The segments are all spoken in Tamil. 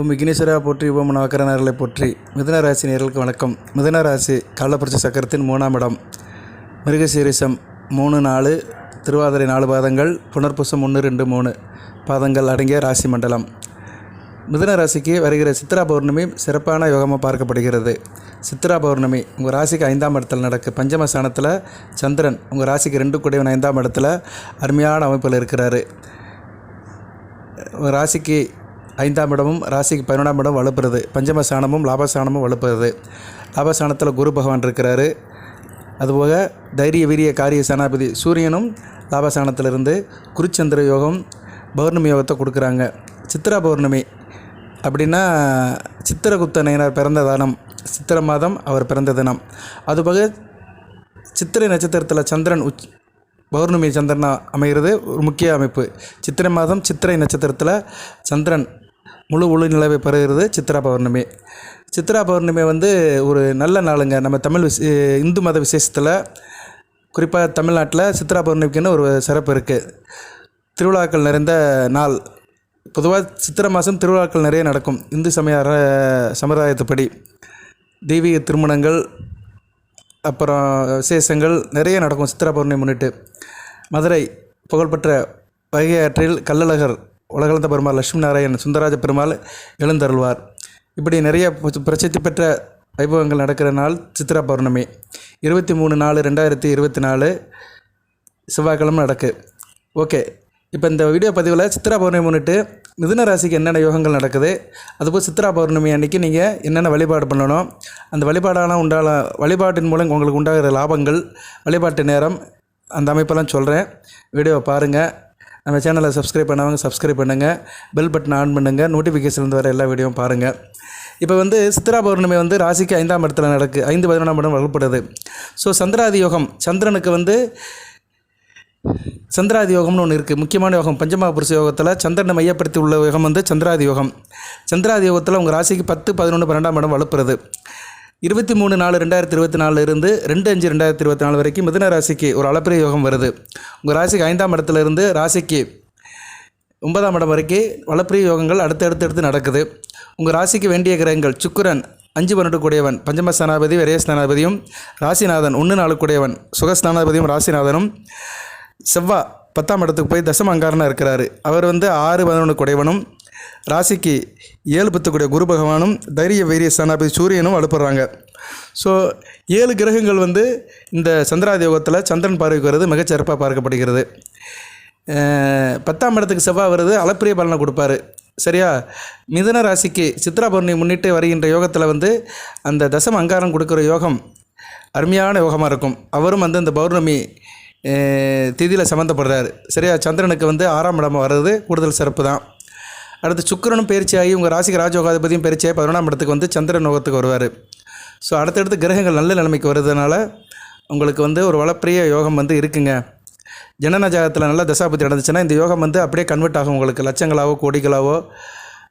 ஓம் விக்னேஸ்வரா போற்றி ஓம் நவக்கரனர்களை போற்றி. மிதன ராசி நேர்களுக்கு வணக்கம். மிதன ராசி காலப்புரட்சி சக்கரத்தின் மூணாம் இடம். மிருகசீரிசம் மூணு நாலு திருவாதிரை நாலு பாதங்கள் புனர்பூசம் ஒன்று ரெண்டு மூணு பாதங்கள் அடங்கிய ராசி மண்டலம். மிதுன ராசிக்கு வருகிற சித்ரா பௌர்ணமி சிறப்பான யோகமாக பார்க்கப்படுகிறது. சித்ரா பௌர்ணமி உங்கள் ராசிக்கு ஐந்தாம் இடத்தில் நடக்கு. பஞ்சம ஸ்தானத்தில் சந்திரன் உங்கள் ராசிக்கு ரெண்டு குடைவன் ஐந்தாம் இடத்துல அருமையான அமைப்பில் இருக்கிறாரு. ராசிக்கு ஐந்தாம் இடமும் ராசிக்கு பதினொன்றாம் இடம் வலுப்புறது. பஞ்சமஸ்தானமும் லாபஸ்தானமும் வலுப்புறது. லாபஸ்தானத்தில் குரு பகவான் இருக்கிறாரு. அதுபோக தைரிய வீரிய காரிய சேனாபதி சூரியனும் லாபஸ்தானத்திலிருந்து குருச்சந்திர யோகம் பௌர்ணமி யோகத்தை கொடுக்குறாங்க. சித்திரா பௌர்ணமி அப்படின்னா சித்திரகுப்த நயனார் பிறந்த தினம். சித்திர மாதம் அவர் பிறந்த தினம். அதுபோக சித்திரை நட்சத்திரத்தில் சந்திரன் உச் பௌர்ணமி சந்திரனாக அமைகிறது ஒரு முக்கிய அமைப்பு. சித்திரை மாதம் சித்திரை நட்சத்திரத்தில் சந்திரன் முழு ஒளி நிலவை பெறுகிறது சித்ரா பௌர்ணமி. சித்ரா பௌர்ணமி வந்து ஒரு நல்ல நாளுங்க. நம்ம தமிழ் விசே இந்து மத விசேஷத்தில் குறிப்பாக தமிழ்நாட்டில் சித்ரா பௌர்ணமிக்குன்னு ஒரு சிறப்பு இருக்குது திருவிழாக்கள் நிறைந்த நாள். பொதுவாக சித்திரை மாதம் திருவிழாக்கள் நிறைய நடக்கும். இந்து சமய சமுதாயத்துப்படி. தெய்வீக திருமணங்கள் அப்புறம் விசேஷங்கள் நிறைய நடக்கும் சித்திரா பௌர்ணமி முன்னிட்டு. மதுரை புகழ்பெற்ற வைகை ஆற்றில் கள்ளழகர் உலகளந்த பெருமாள் லட்சுமி நாராயண் சுந்தரராஜ பெருமாள் எழுந்தருள்வார். இப்படி நிறைய பிரசித்தி பெற்ற வைபவங்கள் நடக்கிற நாள் சித்திரா பௌர்ணமி. இருபத்தி மூணு நாலு ரெண்டாயிரத்தி இருபத்தி நாலு செவ்வாய்க்கிழமை நடக்கு. ஓகே. இப்போ இந்த வீடியோ பதிவில் சித்ரா பௌர்ணமி முன்னிட்டு மிதுன ராசிக்கு என்னென்ன யோகங்கள் நடக்குது? அதுபோல் சித்ரா பௌர்ணமி அன்னைக்கு நீங்கள் என்னென்ன வழிபாடு பண்ணணும்? அந்த வழிபாடான உண்டான வழிபாட்டின் மூலம் உங்களுக்கு உண்டாகிற லாபங்கள் வழிபாட்டு நேரம் அந்த அமைப்பெல்லாம் சொல்கிறேன் வீடியோவை பாருங்கள் நம்ம சேனலை சப்ஸ்கிரைப் பண்ணவங்க சப்ஸ்கிரைப் பண்ணுங்கள் பெல் பட்டன் ஆன் பண்ணுங்கள் நோட்டிஃபிகேஷன் வர எல்லா வீடியோவும் பாருங்கள் இப்போ வந்து சித்ரா பௌர்ணமி வந்து ராசிக்கு ஐந்தாம் இடத்துல நடக்கு. ஐந்து பதினொன்றாம் இடம் வகுப்படுது ஸோ சந்திராதி யோகம் சந்திரனுக்கு வந்து சந்திராதி யோகம்னு ஒன்று இருக்குது முக்கியமான யோகம் பஞ்சமா புருஷ யோகத்தில் சந்திரனை மையப்படுத்தி உள்ள யோகம் வந்து சந்திராதி யோகம். சந்திராதி யோகத்தில் உங்கள் ராசிக்கு பத்து பதினொன்று பன்னெண்டாம் இடம் வலுப்புறது. இருபத்தி மூணு நாலு ரெண்டாயிரத்தி இருபத்தி நாலுலேருந்து ரெண்டு அஞ்சு ரெண்டாயிரத்தி இருபத்தி நாலு வரைக்கும் மிதுன ராசிக்கு ஒரு அளப்பரிய யோகம் வருது. உங்கள் ராசிக்கு ஐந்தாம் இடத்துலேருந்து ராசிக்கு ஒன்பதாம் இடம் வரைக்கும் வளப்பிரிய யோகங்கள் அடுத்தடுத்து நடக்குது. உங்கள் ராசிக்கு வேண்டிய கிரகங்கள் சுக்கரன் அஞ்சு பன்னெண்டு கூடியவன் பஞ்சமஸ்தானாபதி விரயஸ்தானாபதியும் ராசிநாதன் ஒன்று நாலு கூடியவன் சுகஸ்தானாபதியும் ராசிநாதனும். செவ்வா பத்தாம் இடத்துக்கு போய் தசம அங்காரனாக இருக்கிறாரு. அவர் வந்து ஆறு பதினொன்று குடைவனும் ராசிக்கு ஏழு பத்துக்குடைய குரு பகவானும் தைரிய வைரிய ஸ்தானாபதி சூரியனும் அனுப்புகிறாங்க ஸோ ஏழு கிரகங்கள் வந்து இந்த சந்திராதி யோகத்தில் சந்திரன் பார்வைக்கு வருது மிகச்சிறப்பாக பார்க்கப்படுகிறது. பத்தாம் இடத்துக்கு செவ்வாய் வருது அளப்பிரிய பலனை கொடுப்பாரு. சரியா? மிதன ராசிக்கு சித்ரா பௌர்ணி முன்னிட்டு வருகின்ற யோகத்தில் வந்து அந்த தசம அங்காரம் கொடுக்குற யோகம் அருமையான யோகமாக இருக்கும். அவரும் வந்து இந்த பௌர்ணமி திதியில் சம்மந்தப்படுறாரு சரியா? சந்திரனுக்கு வந்து ஆறாம் இடமாக வர்றது கூடுதல் சிறப்பு தான் அடுத்து சுக்கிரனும் பயிற்சியாகி உங்கள் ராசிக்கு ராஜயோகாதிபதியும் பயிற்சியாகி பதினொன்றாம் இடத்துக்கு வந்து சந்திரன் நோகத்துக்கு வருவார். ஸோ அடுத்தடுத்து கிரகங்கள் நல்ல நிலைமைக்கு வருதுனால உங்களுக்கு வந்து ஒரு வளப்பிரிய யோகம் வந்து இருக்குங்க. ஜனன ஜாதகத்தில் நல்ல தசாபதி நடந்துச்சுன்னா இந்த யோகம் வந்து அப்படியே கன்வெர்ட் ஆகும் உங்களுக்கு. லட்சங்களாவோ கோடிகளாவோ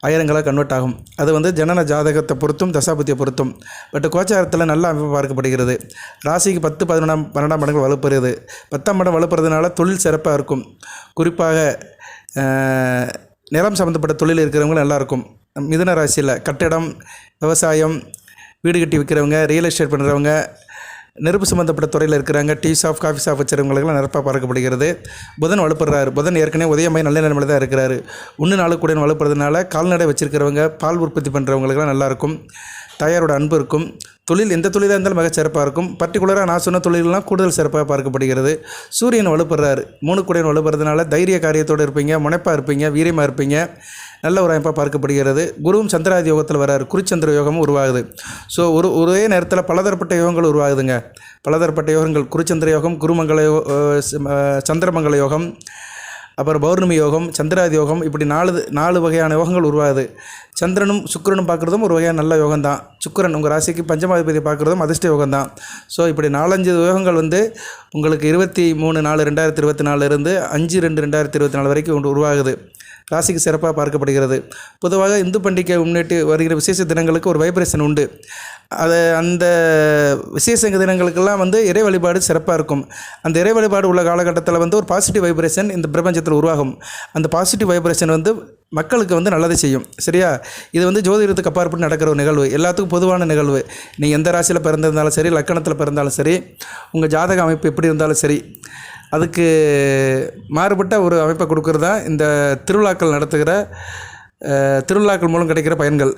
ஆயிரங்களாக கன்வெர்ட் ஆகும். அது வந்து ஜனன ஜாதகத்தை பொறுத்தும் தசாபதியை பொறுத்தும். பட் கோச்சாரத்தில் நல்ல அமைப்பு பார்க்கப்படுகிறது. ராசிக்கு பத்து பதினொன்றாம் பன்னெண்டாம் இடங்கள் வலுப்புறது. பத்தாம் மடம் வலுப்புறதுனால தொழில் சிறப்பாக இருக்கும். குறிப்பாக நிலம் சம்மந்தப்பட்ட தொழில் இருக்கிறவங்க நல்லாயிருக்கும். மிதுன ராசியில் கட்டிடம் விவசாயம் வீடு கட்டி விற்கிறவங்க ரியல் எஸ்டேட் பண்ணுறவங்க நெருப்பு சம்மந்தப்பட்ட துறையில் இருக்கிறாங்க டீ ஷாப் காஃபி ஷாப் வச்சுருவங்களுக்கெல்லாம் நிரப்பாக பார்க்கப்படுகிறது. புதன் வலுப்படுறாரு. புதன் ஏற்கனவே உதயமாய் நல்ல நிலைமையில் தான் இருக்கிறாரு. ஒன்று நாலு கூட வலுப்படுறதுனால கால்நடை வச்சுருக்கிறவங்க பால் உற்பத்தி பண்ணுறவங்களுக்கெல்லாம் நல்லாயிருக்கும். தாயாரோட அன்பு இருக்கும். தொழில் எந்த தொழிலாக இருந்தாலும் மிக சிறப்பாக இருக்கும். பர்டிகுலராக நான் சொன்ன தொழிலெலாம் கூடுதல் சிறப்பாக பார்க்கப்படுகிறது. சூரியன் வலுப்படுறாரு மூணு குடையன் வலுப்படுறதுனால தைரிய காரியத்தோடு இருப்பீங்க முனைப்பாக இருப்பீங்க வீரியமாக இருப்பீங்க. நல்ல ஒரு அமைப்பாக பார்க்கப்படுகிறது. குருவும் சந்திராதி யோகத்தில் வராரு. குருச்சந்திர யோகமும் உருவாகுது. ஸோ ஒரு ஒரே நேரத்தில் பலதரப்பட்ட யோகங்கள் உருவாகுதுங்க. பலதரப்பட்ட யோகங்கள் குருச்சந்திர யோகம் குருமங்கல யோ சந்திரமங்கல யோகம் அப்புறம் பௌர்ணமி யோகம் சந்திராதி யோகம் இப்படி நாலு நாலு வகையான யோகங்கள் உருவாகுது. சந்திரனும் சுக்கிரனும் பார்க்குறதும் ஒரு வகையான நல்ல யோகம் தான் உங்கள் ராசிக்கு பஞ்சமாதிபதி பார்க்குறதும் அதிர்ஷ்ட யோகம் தான் ஸோ இப்படி நாலஞ்சு யோகங்கள் வந்து உங்களுக்கு இருபத்தி மூணு நாலு ரெண்டாயிரத்தி இருபத்தி நாலுலேருந்து அஞ்சு ரெண்டு ரெண்டாயிரத்தி இருபத்தி நாலு வரைக்கும் உருவாகுது. ராசிக்கு சிறப்பாக பார்க்கப்படுகிறது. பொதுவாக இந்து பண்டிகை முன்னிட்டு வருகிற விசேஷ தினங்களுக்கு ஒரு வைப்ரேஷன் உண்டு. அது அந்த விசேஷ தினங்களுக்கெல்லாம் வந்து இறை வழிபாடு சிறப்பாக இருக்கும். அந்த இறை வழிபாடு உள்ள காலகட்டத்தில் வந்து ஒரு பாசிட்டிவ் வைப்ரேஷன் இந்த பிரபஞ்சத்தில் உருவாகும். அந்த பாசிட்டிவ் வைப்ரேஷன் வந்து மக்களுக்கு வந்து நல்லதை செய்யும். சரியா? இது வந்து ஜோதிடத்துக்கு அப்பாற்பட்டு நடக்கிற ஒரு நிகழ்வு. எல்லாத்துக்கும் பொதுவான நிகழ்வு. நீ எந்த ராசியில் பிறந்திருந்தாலும் சரி லக்கணத்தில் பிறந்தாலும் சரி உங்கள் ஜாதக அமைப்பு எப்படி இருந்தாலும் சரி அதுக்கு மாறுபட்ட ஒரு அமைப்பை கொடுக்கறது தான் இந்த திருவிழாக்கள் நடத்துகிற திருவிழாக்கள் மூலம் கிடைக்கிற பயன்கள்.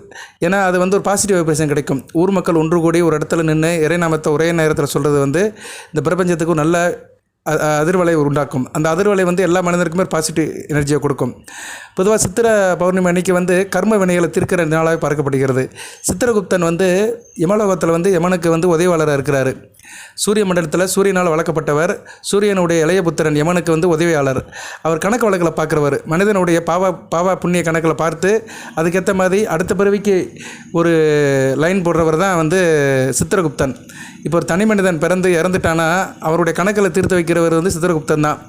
ஏன்னா அது வந்து ஒரு பாசிட்டிவ் வைப்ரேஷன் கிடைக்கும். ஊர் மக்கள் ஒன்று கூடி ஒரு இடத்துல நின்று இறைநாமத்தை ஒரே நேரத்தில் சொல்கிறது வந்து இந்த பிரபஞ்சத்துக்கு நல்ல அதிர்வலை உண்டாக்கும். அந்த அதிர்வலை வந்து எல்லா மனிதருக்குமே பாசிட்டிவ் எனர்ஜியை கொடுக்கும். பொதுவாக சித்திர பௌர்ணமி அன்னைக்கு வந்து கர்ம வினைகளை தீர்க்கிற நாளாக பார்க்கப்படுகிறது. சித்திரகுப்தன் வந்து யமலோகத்தில் வந்து யமனுக்கு வந்து உதவியாளராக இருக்கிறாரு. சூரிய மண்டலத்தில் சூரியனால் வளர்க்கப்பட்டவர். சூரியனுடைய இளைய புத்திரன் யமனுக்கு வந்து உதவியாளர். அவர் கணக்கு வழக்கில் பார்க்குறவர். மனிதனுடைய பாவா பாவா புண்ணிய கணக்கில் பார்த்து அதுக்கேற்ற மாதிரி அடுத்த பிறவிக்கு ஒரு லைன் போடுறவர் தான் வந்து சித்திரகுப்தன். இப்போ ஒரு தனி மனிதன் பிறந்து இறந்துட்டானா அவருடைய கணக்கில் தீர்த்து வைக்கிறவர் வந்து சித்திரகுப்தன் தான்.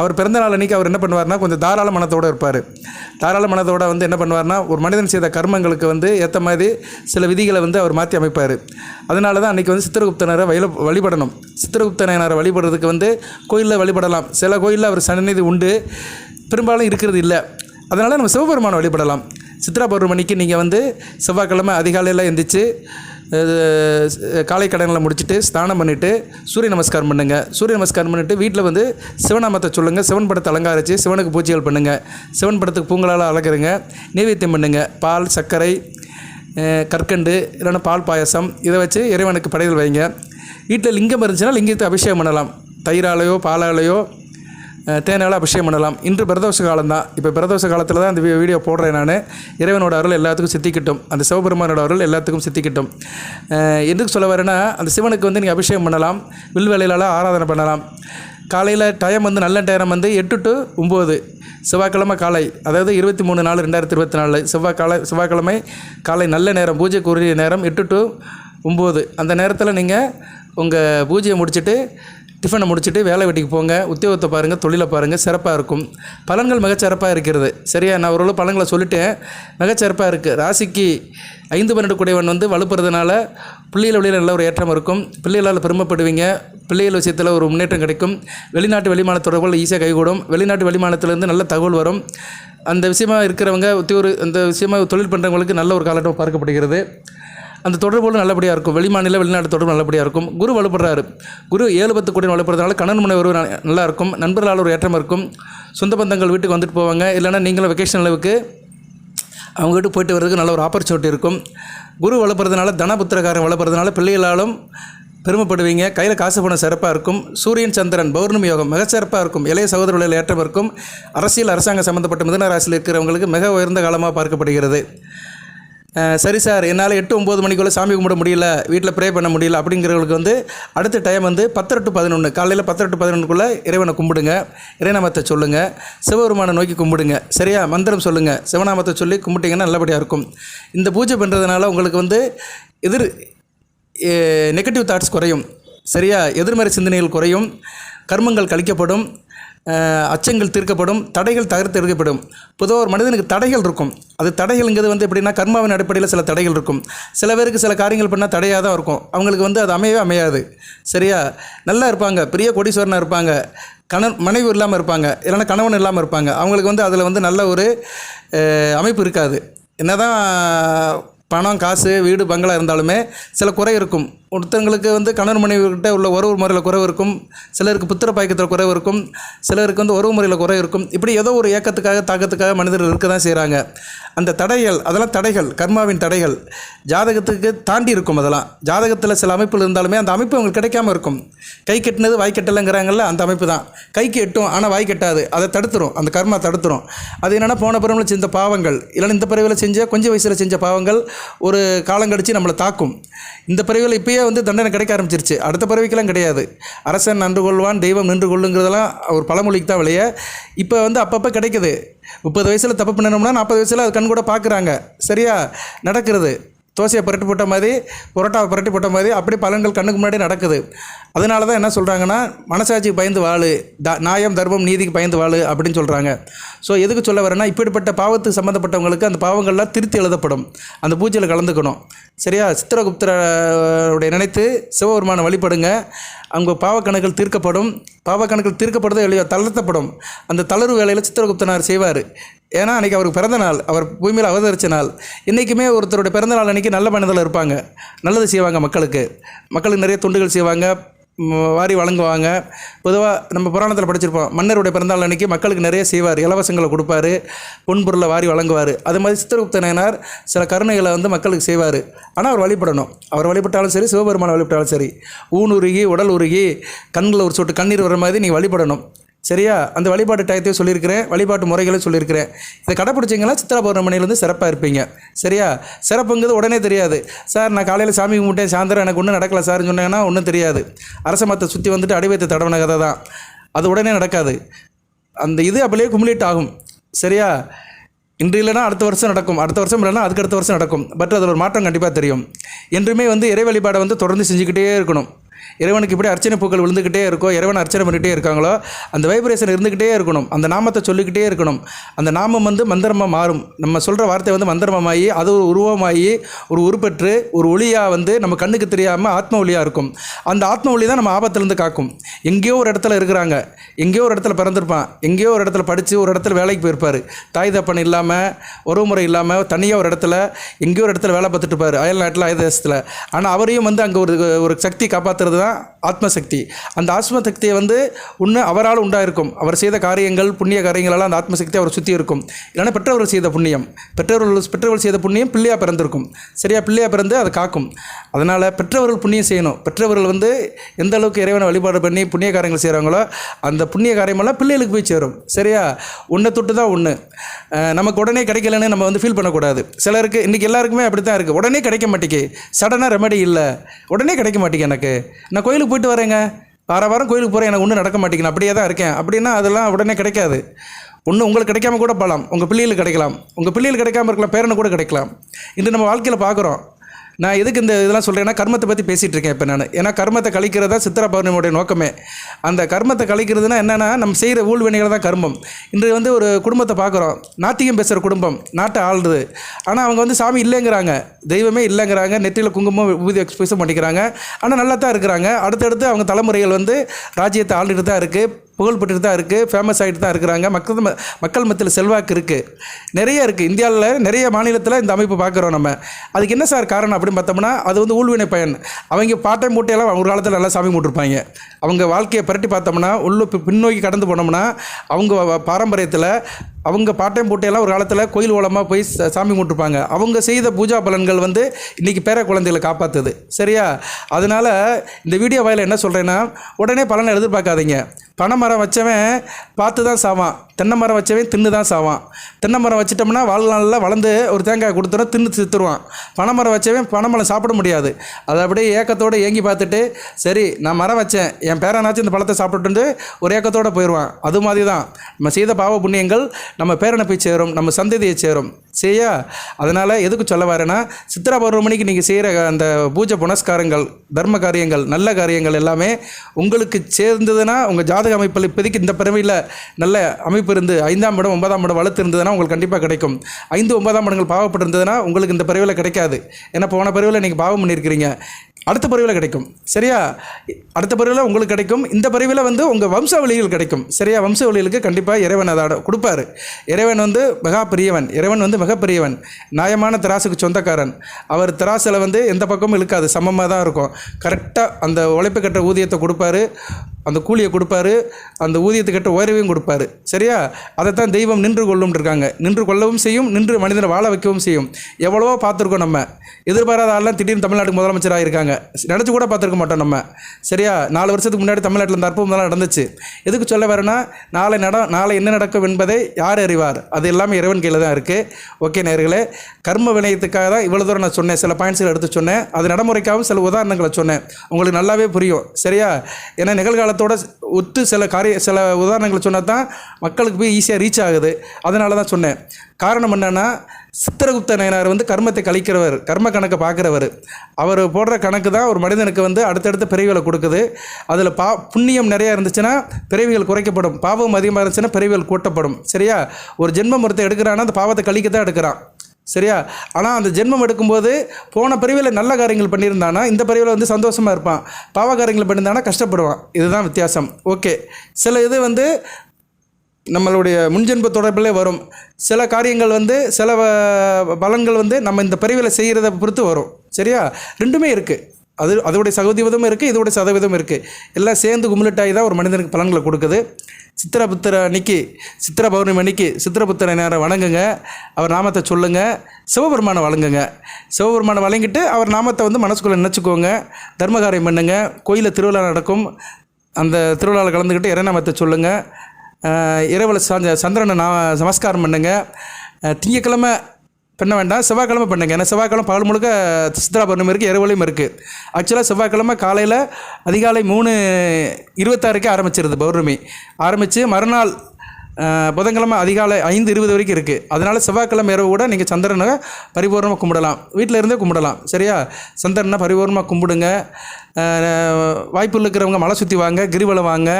அவர் பிறந்த நாள் அன்றைக்கி அவர் என்ன பண்ணுவார்னா கொஞ்சம் தாராள மனத்தோடு இருப்பார். தாராள மனத்தோடு வந்து என்ன பண்ணுவார்னா ஒரு மனிதன் செய்த கர்மங்களுக்கு வந்து ஏற்ற மாதிரி சில விதிகளை வந்து அவர் மாற்றி அமைப்பார். அதனால தான் அன்றைக்கி வந்து சித்திரகுப்தனரை வயல வழிபடணும். சித்திரகுப்தனரை வழிபடுறதுக்கு வந்து கோயிலில் வழிபடலாம். சில கோயிலில் அவர் சன்னதி உண்டு. பெரும்பாலும் இருக்கிறது இல்லை. அதனால் நம்ம சிவபெருமானை வழிபடலாம். சித்ரா பௌர்ணமிக்கு நீங்கள் வந்து செவ்வாய்க்கிழமை அதிகாலையில் எந்திரிச்சு காலை கடன்களை முடிச்சுட்டு ஸ்நானம் பண்ணிவிட்டு சூரிய நமஸ்காரம் பண்ணுங்கள் சூரிய நமஸ்காரம் பண்ணிவிட்டு வீட்டில் வந்து சிவநாமத்தை சொல்லுங்கள் சிவன் படத்தை அலங்காரிச்சு சிவனுக்கு பூஜைகள் பண்ணுங்கள் சிவன் படத்துக்கு பூங்களால் அலங்கருங்க நைவேத்தியம் பண்ணுங்கள் பால் சர்க்கரை கற்கண்டு இல்லைன்னா பால் பாயசம் இதை வச்சு இறைவனுக்கு படைகள் வைங்க. வீட்டில் லிங்கம் இருந்துச்சுன்னா லிங்கத்தை அபிஷேகம் பண்ணலாம். தயிராலையோ பாலாலையோ தேனால அபிஷேகம் பண்ணலாம். இன்று பிரதோஷ காலம் தான் இப்போ பிரதோஷ காலத்தில் தான் அந்த வீடியோ போடுறேன் நான். இறைவனோட அருள் எல்லாத்துக்கும் சித்திக்கிட்டும். அந்த சிவபெருமானோட அருள் எல்லாத்துக்கும் சித்திக்கிட்டும். எதுக்கு சொல்ல வரேன்னா அந்த சிவனுக்கு வந்து நீங்கள் அபிஷேகம் பண்ணலாம். வில்வேலையிலால் ஆராதனை பண்ணலாம். காலையில் டைம் வந்து நல்ல டைம் வந்து எட்டு டு ஒம்பது செவ்வாய்க்கிழமை காலை அதாவது இருபத்தி மூணு நாலு ரெண்டாயிரத்தி இருபத்தி நாலு. செவ்வாய்க்காலை செவ்வாய்க்கிழமை காலை நல்ல நேரம் பூஜைக்கு உரிய நேரம் எட்டு டு ஒம்பது அந்த நேரத்தில் நீங்கள் உங்கள் பூஜையை முடிச்சுட்டு டிஃபனை முடிச்சுட்டு வேலை வெட்டிக்கு போங்க உத்தியோகத்தை பாருங்கள் தொழிலை பாருங்கள் சிறப்பாக இருக்கும். பலன்கள் மிகச்சிறப்பாக இருக்கிறது. சரியா? நான் ஓரளவு பலன்களை சொல்லிட்டேன். மிகச்சிறப்பாக இருக்குது ராசிக்கு ஐந்து பன்னெண்டு குடைவன் வந்து வலுப்புறதுனால பிள்ளைகள் வழியில் நல்ல ஒரு ஏற்றம் இருக்கும். பிள்ளைகளால் பெருமைப்படுவீங்க. பிள்ளைகள் விஷயத்தில் ஒரு முன்னேற்றம் கிடைக்கும். வெளிநாட்டு வெளிமான தொடர்புகள் ஈஸியாக கைகூடும். வெளிநாட்டு வெளிமானத்திலேருந்து நல்ல தகவல் வரும். அந்த விஷயமாக இருக்கிறவங்க உத்தியோக அந்த விஷயமாக தொழில் பண்ணுறவங்களுக்கு நல்ல ஒரு காலகட்டம் பார்க்கப்படுகிறது. அந்த தொடர்புகளும் நல்லபடியாக இருக்கும். வெளிமாநில வெளிநாட்டு தொடர்பு நல்லபடியாக இருக்கும். குரு வலுப்படுறாரு. குரு ஏழு பத்து கோடி வலுப்படுறதுனால கணன் முனை உறவு நல்லா இருக்கும். நண்பர்களால் ஒரு ஏற்றம் இருக்கும். சொந்த பந்தங்கள் வீட்டுக்கு வந்துட்டு போவாங்க. இல்லைனா நீங்களும் வெக்கேஷன் அளவுக்கு அவங்க வீட்டுக்கு போயிட்டு வர்றதுக்கு நல்ல ஒரு ஆப்பர்ச்சுனிட்டி இருக்கும். குரு வளர்ப்புறதுனால தனபுத்திரக்காரன் வளர்ப்புறதுனால பிள்ளைகளாலும் பெருமைப்படுவீங்க. கையில் காசு பணம் சிறப்பாக இருக்கும். சூரியன் சந்திரன் பௌர்ணமி யோகம் மிக சிறப்பாக இருக்கும். இளைய சகோதரர்களில் ஏற்றம் இருக்கும். அரசியல் அரசாங்கம் சம்மந்தப்பட்ட மிதன ராசியில் இருக்கிறவங்களுக்கு மிக உயர்ந்த காலமாக பார்க்கப்படுகிறது. சரி சார் என்னால் எட்டு ஒம்பது மணிக்குள்ளே சாமி கும்பிட முடியல வீட்டில் ப்ரே பண்ண முடியல அப்படிங்கிறவங்களுக்கு வந்து அடுத்த டைம் வந்து பத்தரை டு பதினொன்று காலையில் பத்தரை டு பதினொன்றுக்குள்ளே இறைவனை கும்பிடுங்க. இறைநாமத்தை சொல்லுங்கள் சிவபெருமானை நோக்கி கும்பிடுங்க. சரியா? மந்திரம் சொல்லுங்கள் சிவநாமத்தை சொல்லி கும்பிட்டிங்கன்னா நல்லபடியாக இருக்கும். இந்த பூஜை பண்ணுறதுனால உங்களுக்கு வந்து எதிர் நெகட்டிவ் தாட்ஸ் குறையும். சரியா? எதிர்மறை சிந்தனைகள் குறையும். கர்மங்கள் கழிக்கப்படும். அச்சங்கள் தீர்க்கப்படும் தடைகள் தகர்த்து எடுக்கப்படும். பொதுவாக ஒரு மனிதனுக்கு தடைகள் இருக்கும். அது தடைகள்ங்கிறது வந்து எப்படின்னா கர்மாவின் அடிப்படையில் சில தடைகள் இருக்கும். சில பேருக்கு சில காரியங்கள் பண்ணால் தடையாக தான் இருக்கும். அவங்களுக்கு வந்து அது அமையவே அமையாது. சரியா? நல்லா இருப்பாங்க. பெரிய கோடீஸ்வரனாக இருப்பாங்க. கணவன் மனைவி இல்லாமல் இருப்பாங்க. இல்லைன்னா கணவன் இல்லாமல் இருப்பாங்க. அவங்களுக்கு வந்து அதில் வந்து நல்ல ஒரு அமைப்பு இருக்காது. என்ன தான் பணம் காசு வீடு பங்களா இருந்தாலுமே சில குறை இருக்கும். ஒருத்தவங்களுக்கு வந்து கணவன் மனைவிகிட்ட உள்ள உறவு முறையில் குறைவு இருக்கும். சிலருக்கு புத்திர பாய்க்கத்தில் குறைவு இருக்கும். சிலருக்கு வந்து உறவு முறையில் குறை இருக்கும். இப்படி ஏதோ ஒரு ஏக்கத்துக்காக தாக்கத்துக்காக மனிதர்கள் இருக்க தான் செய்கிறாங்க அந்த தடைகள் அதெல்லாம் தடைகள் கர்மாவின் தடைகள் ஜாதகத்துக்கு தாண்டி இருக்கும் அதெல்லாம். ஜாதகத்தில் சில அமைப்புகள் இருந்தாலுமே அந்த அமைப்பு அவங்களுக்கு கிடைக்காம இருக்கும். கை கெட்டினது வாய் கெட்டலைங்கிறாங்கல்ல அந்த அமைப்பு தான் கைக்கு எட்டும் ஆனால் வாய் கெட்டாது. அதை தடுத்துரும் அந்த கர்மா தடுத்துரும். அது என்னென்னா போன பிறவில் செஞ்ச பாவங்கள். இல்லைன்னா இந்த பிறவியில் செஞ்ச கொஞ்சம் வயசில் செஞ்ச பாவங்கள் ஒரு காலம் கடிச்சு நம்மளை தாக்கும். இந்த பிறவியில் இப்பயே வந்து தண்டனை கிடைக்க ஆரம்பிச்சிருச்சு. அடுத்த பிறவிக்கெல்லாம் கிடையாது. அரசன் நன்று கொள்வான் தெய்வம் நின்று கொள்ளுங்கிறதெல்லாம் ஒரு பழமொழிக்கு தான் விளைய. இப்போ வந்து அப்பப்போ கிடைக்குது. முப்பது வயசில் தப்பு பண்ணணும்னா நாற்பது வயசில் அது கண் கூட பார்க்குறாங்க. சரியா? நடக்கிறது. தோசையை புரட்டி போட்ட மாதிரி புரோட்டாவை புரட்டி போட்ட மாதிரி அப்படி பலன்கள் கண்ணுக்கு முன்னாடி நடக்குது. அதனால தான் என்ன சொல்கிறாங்கன்னா மனசாட்சிக்கு பயந்து வாழு த நாயம் தர்மம் நீதிக்கு பயந்து வாழு அப்படின்னு சொல்கிறாங்க ஸோ எதுக்கு சொல்ல வரேன்னா இப்படிப்பட்ட பாவத்துக்கு சம்மந்தப்பட்டவங்களுக்கு அந்த பாவங்கள்லாம் திருத்தி எழுதப்படும். அந்த பூஜையில் கலந்துக்கணும். சரியா? சித்திரகுப்தருடைய நினைத்து சிவபெருமானை வழிபடுங்க. அவங்க பாவக்கணக்கில் தீர்க்கப்படும். பாவக்கணக்கில் தீர்க்கப்படுறதோ இல்லையோ தளர்த்தப்படும். அந்த தளர்வு வேலையில் சித்திரகுப்தனார் செய்வார். ஏன்னா அன்றைக்கி அவருக்கு பிறந்த நாள். அவர் பூமியில் அவதரித்த நாள். இன்றைக்குமே ஒருத்தருடைய பிறந்த நாள் அன்றைக்கி நல்ல மனதில் இருப்பாங்க. நல்லது செய்வாங்க மக்களுக்கு. மக்களுக்கு நிறைய தொண்டுகள் செய்வாங்க. வாரி வழங்குவாங்க. பொதுவாக நம்ம புராணத்தில் படிச்சிருப்போம். மன்னருடைய பிறந்தநாள் அன்றைக்கி மக்களுக்கு நிறைய செய்வார். இலவசங்களை கொடுப்பாரு. பொன்பொருளை வாரி வழங்குவார். அது மாதிரி சித்திரகுப்த நயனார் சில கருணைகளை வந்து மக்களுக்கு செய்வார். ஆனால் அவர் வழிபடணும். அவர் வழிபட்டாலும் சரி சிவபெருமானை வழிபட்டாலும் சரி. ஊன் உருகி உடல் உருகி கண்ணில் ஒரு சொட்டு கண்ணீர் வர மாதிரி நீங்கள் வழிபடணும். சரியா? அந்த வழிபாட்டு டயத்தையும் சொல்லியிருக்கிறேன் வழிபாட்டு முறைகளும் சொல்லியிருக்கிறேன். இதை கடைப்பிடிச்சிங்கன்னா சித்திரா பௌர்ணமியிலேருந்து சிறப்பாக இருப்பீங்க. சரியா? சிறப்புங்கிறது உடனே தெரியாது. சார் நான் காலையில் சாமி கும்பிட்டேன் சாயந்தரம் எனக்கு ஒன்றும் நடக்கல சார்னு சொன்னாங்கன்னா ஒன்றும் தெரியாது. அரச மரத்தை சுற்றி வந்துட்டு அடிவைத்து தடவன கதை தான். அது உடனே நடக்காது. அந்த இது அப்படியே கும்ப்ளீட் ஆகும். சரியா? இன்று இல்லைனா அடுத்த வருஷம் நடக்கும். அடுத்த வருஷம் இல்லைனா அதுக்கு அடுத்த வருஷம் நடக்கும். பட் அதில் ஒரு மாற்றம் கண்டிப்பாக தெரியும். என்றுமே வந்து இறை வழிபாடை வந்து தொடர்ந்து செஞ்சுக்கிட்டே இருக்கணும். இறைவனுக்கு இப்படி அர்ச்சனை பூக்கள் விழுந்துக்கிட்டே இருக்கோ இறைவன் அர்ச்சனை பண்ணிகிட்டே இருக்காங்களோ அந்த வைப்ரேஷன் இருந்துக்கிட்டே இருக்கணும். அந்த நாமத்தை சொல்லிக்கிட்டே இருக்கணும். அந்த நாமம் வந்து மந்திரமாக மாறும். நம்ம சொல்கிற வார்த்தை வந்து மந்திரமாகி அது ஒரு உருவமாகி ஒரு உருப்பெற்று ஒரு ஒளியாக வந்து நம்ம கண்ணுக்கு தெரியாமல் ஆத்ம ஒளியாக இருக்கும். அந்த ஆத்ம ஒளி தான் நம்ம ஆபத்துலேருந்து காக்கும். எங்கேயோ ஒரு இடத்துல இருக்கிறாங்க. எங்கேயோ ஒரு இடத்துல பிறந்திருப்பான். எங்கேயோ ஒரு இடத்துல படித்து ஒரு இடத்துல வேலைக்கு போயிருப்பார். தாய் தப்பன் இல்லாமல் உறவுமுறை இல்லாமல் தனியாக ஒரு இடத்துல எங்கேயோ ஒரு இடத்துல வேலை பார்த்துட்டு இருப்பார் அயல் நாட்டில் அயல் தேசத்தில். ஆனால் அவரையும் வந்து அங்கே ஒரு ஒரு சக்தி காப்பாற்றுறது தான் ஆத்மசக்தி. அந்த ஆத்மசக்தியை வந்து ஒன்று அவரால் உண்டாயிருக்கும். அவர் செய்த காரியங்கள் புண்ணிய காரியங்களெல்லாம் அந்த ஆத்மசக்தி அவர் சுற்றி இருக்கும். இல்லைன்னா பெற்றவர்கள் செய்த புண்ணியம். பெற்றவர்கள் பெற்றவர்கள் செய்த புண்ணியம் பிள்ளையாக பிறந்திருக்கும். சரியா பிள்ளையாக பிறந்து அதை காக்கும். அதனால் பெற்றவர்கள் புண்ணியம் செய்யணும். பெற்றவர்கள் வந்து எந்த அளவுக்கு இறைவனை வழிபாடு பண்ணி புண்ணிய காரியங்கள் செய்கிறாங்களோ அந்த புண்ணிய காரியமெல்லாம் பிள்ளைகளுக்கு போய் சேரும். சரியா? ஒன்றை தொட்டு தான் ஒன்று நமக்கு உடனே கிடைக்கலன்னு நம்ம வந்து ஃபீல் பண்ணக்கூடாது. சிலருக்கு இன்றைக்கி எல்லாருக்குமே அப்படி தான் இருக்குது உடனே கிடைக்க மாட்டேங்கி சடனாக ரெமெடி இல்லை. உடனே கிடைக்க மாட்டேங்க எனக்கு. நான் கோயிலுக்கு போயிட்டு வரேங்க. வார வாரம் கோயிலுக்கு போகிறேன் எனக்கு ஒன்றும் நடக்க மாட்டேங்குது. அப்படியே தான் இருக்கேன். அப்படின்னா அதெல்லாம் உடனே கிடைக்காது. ஒன்று உங்களுக்கு கிடைக்காம கூட போகலாம். உங்கள் பிள்ளைகளுக்கு கிடைக்கலாம். உங்கள் பிள்ளைகளுக்கு கிடைக்காம இருக்கலாம் பேரனு கூட கிடைக்கலாம். இன்று நம்ம வாழ்க்கையில் பார்க்குறோம். நான் எதுக்கு இந்த இதெல்லாம் சொல்கிறேன்னா கர்மத்தை பற்றி பேசிகிட்டு இருக்கேன் இப்போ நான். ஏன்னா கர்மத்தை கழிக்கிறது தான் சித்திர பௌர்ணமியோடைய நோக்கமே. அந்த கர்மத்தை கழிக்கிறதுனா என்னென்னா நம்ம செய்கிற ஊழ்வினைகள் தான் கர்மம். இன்று வந்து ஒரு குடும்பத்தை பார்க்குறோம் நாத்தியம் பேசுகிற குடும்பம் நாட்டை ஆளுது ஆனால் அவங்க வந்து சாமி இல்லைங்கிறாங்க. தெய்வமே இல்லைங்கிறாங்க. நெற்றியில் குங்குமம் ஊதி எக்ஸ்பிரஸும் பண்ணிக்கிறாங்க. ஆனால் நல்லா தான் இருக்கிறாங்க. அடுத்தடுத்து அவங்க தலைமுறைகள் வந்து ராஜ்யத்தை ஆளுகிட்டு தான் இருக்குது புகழ்பெற்று தான் இருக்குது ஃபேமஸ் ஆகிட்டு தான் இருக்கிறாங்க. மக்கள் ம- மக்கள் மத்தியில் செல்வாக்கு இருக்குது நிறைய இருக்குது இந்தியாவில் நிறைய மாநிலத்தில் இந்த அமைப்பு பார்க்குறோம் நம்ம. அதுக்கு என்ன சார் காரணம் அப்படின்னு பார்த்தோம்னா அது வந்து ஊழ்வினை பயன். அவங்க பாட்டை மூட்டையெல்லாம் ஒரு காலத்தில் நல்லா சாமி கும்பிட்டுருப்பாங்க. அவங்க வாழ்க்கையை புரட்டி பார்த்தோம்னா உள்ள பி- பின்னோக்கி கடந்து போனோம்னா அவங்க பாரம்பரியத்தில் அவங்க பாட்டையும் பூட்டையெல்லாம் ஒரு காலத்தில் கோயில் ஓலமாக போய் சாமி கும்பிட்டுருப்பாங்க. அவங்க செய்த பூஜா பலன்கள் வந்து இன்றைக்கி பேர குழந்தைகளை காப்பாற்றுது சரியா? அதனால் இந்த வீடியோ வாயில் என்ன சொல்கிறேன்னா உடனே பலனை எதிர்பார்க்காதீங்க. பனை மரம் வச்சவன் பார்த்து தான் சாவான். தென்னை மரம் வச்சவன் தின்னு தான் சாவான். தென்னை மரம் வச்சிட்டோம்னா வாழ்நாளில் வளர்ந்து ஒரு தேங்காய் கொடுத்துரும் தின்னு செத்துருவான். பனை மரம் வச்சவன் பனை மரம் சாப்பிட முடியாது. அதை அப்படியே ஏக்கத்தோடு ஏங்கி பார்த்துட்டு சரி நான் மரம் வச்சேன். என் பேரனாச்சும் இந்த பழத்தை சாப்பிட்டுட்டு ஒரு ஏக்கத்தோடு போயிடுவான். அது மாதிரி தான் நம்ம செய்த பாவ புண்ணியங்கள் நம்ம பேரனை போய் சேரும் நம்ம சந்ததியை சேரும். சரியா அதனால் எதுக்கு சொல்ல வரேன்னா சித்திரா பௌர்ணமிக்கு நீங்கள் செய்கிற அந்த பூஜை புனஸ்காரங்கள் தர்ம காரியங்கள் நல்ல காரியங்கள் எல்லாமே உங்களுக்கு சேர்ந்ததுன்னா உங்கள் ஜாதக அமைப்பில் இப்போதைக்கு இந்த பிறவியில் நல்ல அமைப்பு இருந்து ஐந்தாம் இடம் ஒன்பதாம் இடம் வளர்த்து இருந்ததுன்னா உங்களுக்கு கண்டிப்பாக கிடைக்கும். ஐந்து ஒன்பதாம் இடங்கள் பாவப்பட்டிருந்ததுன்னா உங்களுக்கு இந்த பிறவியில் கிடைக்காது. ஏன்னா போன பிறவியில் நீங்கள் பாவம் பண்ணியிருக்கிறீங்க. அடுத்த பிறவியில் கிடைக்கும். சரியா? அடுத்த பிறவியில் உங்களுக்கு கிடைக்கும். இந்த பிறவியில் வந்து உங்கள் வம்சாவளிகள் கிடைக்கும். சரியா? வம்சாவளிகளுக்கு கண்டிப்பாக இறைவன் அதை கொடுப்பாரு. இறைவன் வந்து மிக பிரியவன். இறைவன் வந்து மிக நியாயமான திராசுக்கு சொந்தக்காரன். அவர் திராசில் வந்து எந்த பக்கமும் இழுக்காது. சமமாக தான் இருக்கும். கரெக்டாக அந்த உழைப்பு கட்ட ஊதியத்தை கொடுப்பாரு. அந்த கூலியை கொடுப்பாரு. அந்த ஊதியத்தை உயர்வையும் கொடுப்பாரு. சரியா? அதைத்தான் தெய்வம் நின்று கொள்ளும் இருக்காங்க. நின்று கொள்ளவும் செய்யும் நின்று மனிதனை வாழ வைக்கவும் செய்யும். எவ்வளவோ பார்த்துருக்கோம் நம்ம. எதிர்பாராத ஆள்லாம் திடீர்னு தமிழ்நாட்டுக்கு முதலமைச்சராக இருக்காங்க நினச்சி கூட பார்த்துருக்க மாட்டோம் நம்ம. சரியா? நாலு வருஷத்துக்கு முன்னாடி தமிழ்நாட்டில் இந்த அற்புதம்லாம் நடந்துச்சு. எதுக்கு சொல்ல வரேன்னா நாளை நட நாளை என்ன நடக்கும் என்பதை யார் அறிவார்? அது எல்லாமே இறைவன் கையில் தான் இருக்குது ஓகே நேர்களே கர்ம வினயத்துக்காக தான் இவ்வளோ தூரம் நான் சொன்னேன். சில பாயிண்ட்ஸ்கள் எடுத்து சொன்னேன். அது நடைமுறைக்காகவும் சில உதாரணங்களை சொன்னேன். உங்களுக்கு நல்லாவே புரியும். சரியா? ஏன்னா நிகழ்காலத்தோட ஒத்து சில காரிய சில உதாரணங்களை சொன்னால் தான் மக்களுக்கு போய் ஈஸியாக ரீச் ஆகுது. அதனால தான் சொன்னேன். காரணம் என்னென்னா சித்திரகுப்த நயனார் வந்து கர்மத்தை கழிக்கிறவர் கர்ம கணக்கை பார்க்குறவர். அவர் போடுற கணக்கு தான் ஒரு மனிதனுக்கு வந்து அடுத்தடுத்த பிறவிகளை கொடுக்குது. அதில் பா புண்ணியம் நிறையா இருந்துச்சுன்னா பிறவிகள் குறைக்கப்படும். பாவம் அதிகமாக இருந்துச்சுன்னா பிறவிகள் கூட்டப்படும். சரியா? ஒரு ஜென்ம மரத்தை எடுக்கிறான்னா அந்த பாவத்தை கழிக்க தான் எடுக்கிறான். சரியா? ஆனால் அந்த ஜென்மம் எடுக்கும்போது போன பிரிவில் நல்ல காரியங்கள் பண்ணியிருந்தானா இந்த பிரிவில் வந்து சந்தோஷமாக இருப்பான். பாவ காரியங்கள் பண்ணியிருந்தானா கஷ்டப்படுவான். இதுதான் வித்தியாசம். ஓகே. சில இது வந்து நம்மளுடைய முன்ஜென்ப தொடர்பிலே வரும். சில காரியங்கள் வந்து சில பலன்கள் வந்து நம்ம இந்த பிரிவில் செய்கிறத பொறுத்து வரும். சரியா? ரெண்டுமே இருக்குது அது அதோடைய சதவீதமும் இருக்குது இதோடைய சதவீதம் இருக்குது எல்லாம் சேர்ந்து கும்மிட்டாகி தான் ஒரு மனிதனுக்கு பலன்களை கொடுக்குது. சித்திர புத்திர அன்னைக்கு சித்திர பௌர்ணமி அன்னைக்கு சித்திரபுத்திர நேரம் வணங்குங்க. அவர் நாமத்தை சொல்லுங்கள் சிவபெருமானை வழங்குங்க சிவபெருமானை வழங்கிட்டு அவர் நாமத்தை வந்து மனசுக்குள்ளே நினச்சிக்கோங்க. தர்மகாரியம் பண்ணுங்க. கோயிலில் திருவிழா நடக்கும். அந்த திருவிழாவில் கலந்துக்கிட்டு இறைநாமத்தை சொல்லுங்கள் இரவில் சாஞ்ச சந்திரனை நான் நமஸ்காரம் பண்ணுங்க. திங்கக்கிழமை பண்ண வேண்டாம் செவ்வாய்க்கிழமை பண்ணுங்க. ஏன்னா செவ்வாய்க்கிழமை பகல் முழுக்க சித்ரா பௌர்ணமி இருக்குது இரவுலையும் இருக்குது ஆக்சுவலாக செவ்வாய்க்கிழமை காலையில் அதிகாலை மூணு இருபத்தாறுக்கே ஆரம்பிச்சிருது பௌர்ணமி. ஆரம்பித்து மறுநாள் புதன்கிழமை அதிகாலை ஐந்து இருபது வரைக்கும் இருக்குது அதனால் செவ்வாய்க்கிழமை இரவு கூட நீங்கள் சந்திரனை பரிபூர்ணமாக கும்பிடலாம். வீட்டில் இருந்தே கும்பிடலாம். சரியா? சந்திரனை பரிபூர்ணமாக கும்பிடுங்க. வாய்ப்பு இருக்கிறவங்க மலை சுற்றி வாங்க கிரிவலம் வாங்க.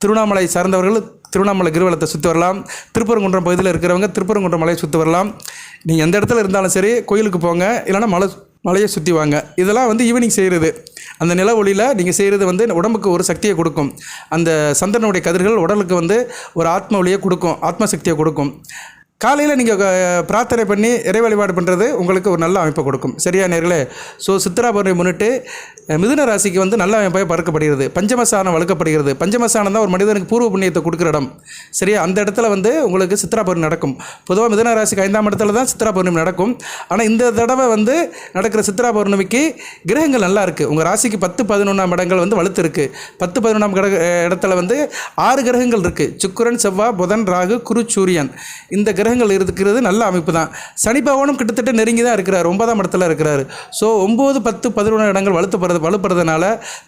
திருவண்ணாமலை சார்ந்தவர்கள் திருவண்ணாமலை கிருவலத்தை சுற்றி வரலாம். திருப்பரங்குன்றம் பகுதியில் இருக்கிறவங்க திருப்பரங்குன்றம் மலையை சுற்றி வரலாம். நீங்கள் எந்த இடத்துல இருந்தாலும் சரி கோயிலுக்கு போங்க இல்லைன்னா மலை மலையை சுற்றி வாங்க. இதெல்லாம் வந்து ஈவினிங் செய்கிறது அந்த நில ஒளியில் நீங்கள் செய்கிறது வந்து உடம்புக்கு ஒரு சக்தியை கொடுக்கும். அந்த சந்திரனுடைய கதிர்கள் உடலுக்கு வந்து ஒரு ஆத்ம ஒளியை கொடுக்கும் ஆத்ம சக்தியை கொடுக்கும். காலையில் நீங்கள் பிரார்த்தனை பண்ணி இறை வழிபாடு பண்ணுறது உங்களுக்கு ஒரு நல்ல அமைப்பை கொடுக்கும். சரியா நேர்களே? ஸோ சித்திரா பௌர்ணமி முன்னிட்டு மிதுன ராசிக்கு வந்து நல்ல அமைப்பாக பறக்கப்படுகிறது பஞ்சமசானம் வளர்க்கப்படுகிறது. பஞ்சமசானம் தான் ஒரு மனிதனுக்கு பூர்வ புண்ணியத்தை கொடுக்குற இடம். சரியா? அந்த இடத்துல வந்து உங்களுக்கு சித்திரா பௌர்ணமி நடக்கும். பொதுவாக மிதுன ராசிக்கு ஐந்தாம் இடத்துல தான் சித்திரா பௌர்ணமி நடக்கும். ஆனால் இந்த தடவை வந்து நடக்கிற சித்திரா பௌர்ணமிக்கு கிரகங்கள் நல்லா இருக்குது உங்கள் ராசிக்கு பத்து பதினொன்றாம் இடங்கள் வந்து வலுத்து இருக்குது பத்து பதினொன்றாம் கிரக இடத்துல வந்து ஆறு கிரகங்கள் இருக்குது சுக்கரன் செவ்வாய் புதன் ராகு குரு சூரியன். இந்த கிரகங்கள் இருக்கிறது நல்ல அமைப்பு தான் சனி பகவானும் கிட்டத்தட்ட நெருங்கி தான் இருக்கிறார். ஒன்பதாம் இடத்துல இருக்கிறார். ஸோ ஒம்பது பத்து பதினொன்று இடங்கள் வலுத்துப்படுறது வலுப்படுறதுனால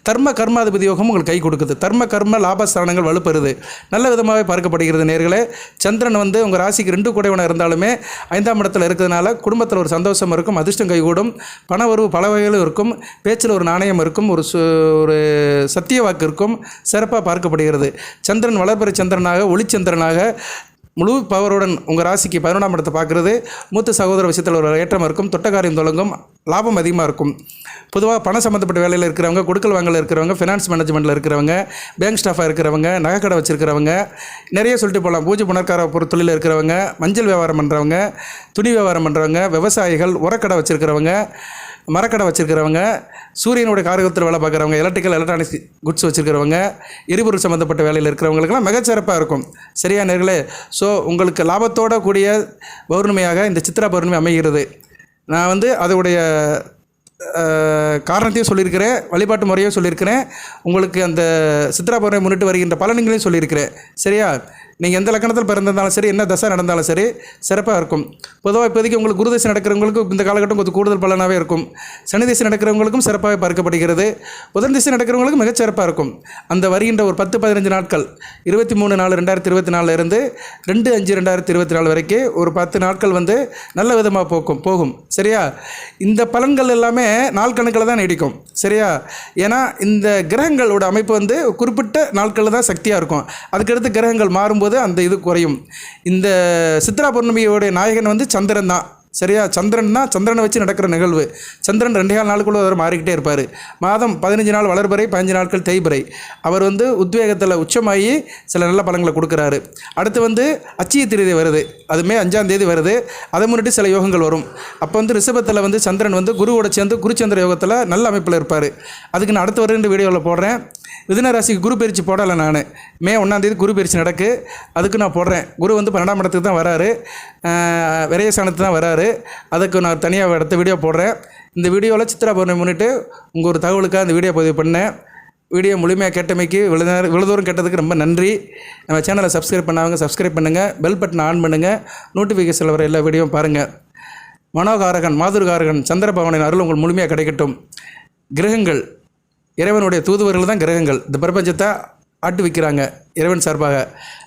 தர்ம கர்மாதிபதி யோகம் உங்களுக்கு கை கொடுக்குது. தர்ம கர்ம லாபஸ்தானங்கள் வலுப்பெறுது. நல்ல விதமாகவே பார்க்கப்படுகிறது நேர்களே. சந்திரன் வந்து உங்கள் ராசிக்கு ரெண்டு கூடையவனாக இருந்தாலுமே ஐந்தாம் இடத்துல இருக்கிறதுனால குடும்பத்தில் ஒரு சந்தோஷம் இருக்கும் அதிர்ஷ்டம் கைகூடும். பண உறவு பல வகைகளும் இருக்கும். பேச்சில் ஒரு நாணயம் இருக்கும். ஒரு சு ஒரு சத்திய வாக்கு இருக்கும். சிறப்பாக பார்க்கப்படுகிறது. சந்திரன் வளர்பிறை சந்திரனாக ஒளிச்சந்திரனாக முழு பவருடன் உங்கள் ராசிக்கு பதினொன்றாம் இடத்தை பார்க்குறது. மூத்த சகோதர விஷயத்தில் ஒரு ஏற்றம் இருக்கும். தொட்டக்காரியம் தொடங்கும். லாபம் அதிகமாக இருக்கும். பொதுவாக பணம் சம்மந்தப்பட்ட வேலையில் இருக்கிறவங்க கொடுக்கல் வாங்கல இருக்கிறவங்க ஃபினான்ஸ் மேனேஜ்மெண்ட்டில் இருக்கிறவங்க பேங்க் ஸ்டாஃபாக இருக்கிறவங்க நகைக்கடை வச்சுருக்கிறவங்க நிறைய சொல்லிட்டு போகலாம் பூஜை புனர்கார பொருள் தொழிலில் இருக்கிறவங்க மஞ்சள் வியாபாரம் பண்ணுறவங்க துணி வியாபாரம் பண்ணுறவங்க விவசாயிகள் உரக்கடை வச்சுருக்கிறவங்க மரக்கடை வச்சுருக்கிறவங்க சூரியனுடைய காரகத்தில் வேலை பார்க்குறவங்க எலக்ட்ரிக்கல் எலக்ட்ரானிக்ஸ் குட்ஸ் வச்சுருக்கிறவங்க எரிபொருள் சம்மந்தப்பட்ட வேலையில் இருக்கிறவங்களுக்கெல்லாம் மிகச்சிறப்பாக இருக்கும். சரியா நேர்களே? ஸோ உங்களுக்கு லாபத்தோட கூடிய பௌர்ணமியாக இந்த சித்ரா பௌர்ணமி அமைகிறது. நான் வந்து அதோடைய காரணத்தையும் சொல்லியிருக்கிறேன் வழிபாட்டு முறையும் சொல்லியிருக்கிறேன். உங்களுக்கு அந்த சித்ரா பௌர்ணமி முன்னிட்டு வருகின்ற பலன்களையும் சொல்லியிருக்கிறேன். சரியா? நீங்கள் எந்த லக்கணத்தில் பிறந்திருந்தாலும் சரி என்ன தசை நடந்தாலும் சரி சிறப்பாக இருக்கும். பொதுவாக இப்போதைக்கு உங்களுக்கு குருதசை நடக்கிறவங்களுக்கு இந்த காலகட்டம் கொஞ்சம் கூடுதல் பலனாகவே இருக்கும். சனி திசை நடக்கிறவங்களுக்கும் சிறப்பாக பார்க்கப்படுகிறது. புதன் திசை நடக்கிறவங்களுக்கும் மிகச்சிறப்பாக இருக்கும். அந்த வருகின்ற ஒரு பத்து பதினஞ்சு நாட்கள் இருபத்தி மூணு நாலு ரெண்டாயிரத்தி இருபத்தி நாலுலேருந்து ரெண்டு அஞ்சு ரெண்டாயிரத்தி இருபத்தி நாலு வரைக்கும் ஒரு பத்து நாட்கள் வந்து நல்ல விதமாக போக்கும் போகும். சரியா? இந்த பலன்கள் எல்லாமே நாள் கணக்கில் தான் நீடிக்கும். சரியா? ஏன்னா இந்த கிரகங்களோட அமைப்பு வந்து குறிப்பிட்ட நாட்களில் தான் சக்தியாக இருக்கும். அதுக்கடுத்து கிரகங்கள் மாறும்போது அந்த இது குறையும். இந்த சித்ரா பௌர்ணமியோடைய நாயகன் வந்து சந்திரன் தான். சரியா? சந்திரன் தான் சந்திரனை வச்சு நடக்கிற நிகழ்வு. சந்திரன் ரெண்டே கால் நாளுக்குள்ள அவர் மாறிக்கிட்டே இருப்பார். மாதம் பதினஞ்சு நாள் வளர்பறை பதினஞ்சு நாட்கள் தேய்பறை. அவர் வந்து உத்வேகத்தில் உச்சமாகி சில நல்ல பலங்களை கொடுக்குறாரு. அடுத்து வந்து அச்சிய திருதி வருது. அதுமே அஞ்சாம் தேதி வருது. அதை முன்னிட்டு சில யோகங்கள் வரும். அப்போ வந்து ரிஷபத்தில் வந்து சந்திரன் வந்து குருவோட சேர்ந்து குருச்சந்திர யோகத்தில் நல்ல அமைப்பில் இருப்பார். அதுக்கு நான் அடுத்து வருகின்ற வீடியோவில் போடுறேன். மிதுன ராசிக்கு குரு பயிற்சி போடலை நான். மே ஒன்றாந்தேதி குரு பயிற்சி நடக்கு. அதுக்கு நான் போடுறேன். குரு வந்து பன்னெண்டாம் இடத்துக்கு தான் வராரு. விரையசானத்துக்கு தான் வராரு. அதுக்கு நான் தனியாக எடுத்த வீடியோ போடுறேன். இந்த வீடியோவில் சித்ரா பௌர்ணமி முன்னிட்டு உங்கள் ஒரு தகவலுக்காக இந்த வீடியோ பதிவு பண்ணேன். வீடியோ முழுமையாக கேட்டமைக்கு இவ்வளோ நேரம் தூரம் கேட்டதுக்கு ரொம்ப நன்றி. நம்ம சேனலை சப்ஸ்கிரைப் பண்ணாங்க சப்ஸ்கிரைப் பண்ணுங்கள் பெல் பட்டனை ஆன் பண்ணுங்கள் நோட்டிஃபிகேஷனில் வர எல்லா வீடியோவும் பாருங்கள் மனோகாரகன் மாதுர்காரகன் சந்திரபவனின் அருள் உங்கள் முழுமையாக கிடைக்கட்டும். கிரகங்கள் இறைவனுடைய தூதுவர்கள் தான் கிரகங்கள். இந்த பிரபஞ்சத்தை ஆட்டு வைக்கிறாங்க இறைவன் சார்பாக.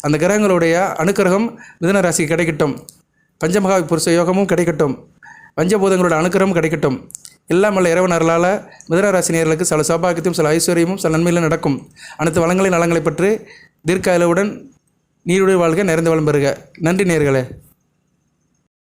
அந்த கிரகங்களுடைய அனுக்கிரகம் மிதன ராசிக்கு கிடைக்கட்டும். பஞ்சமகா புருஷ யோகமும் கிடைக்கட்டும். பஞ்சபூதங்களோட அனுக்கிரகமும் கிடைக்கட்டும். எல்லாம் வல்ல இறைவன் அருளால் மிதுன சில சௌபாகியத்தையும் சில ஐஸ்வர்யமும் சில நன்மையிலும் நடக்கும். அனைத்து வளங்களின் நலங்களை பற்றி தீர்க்காயலுடன் நீருடைய வாழ்க நிறைந்து வளம் பெறுக. நன்றி நேர்களே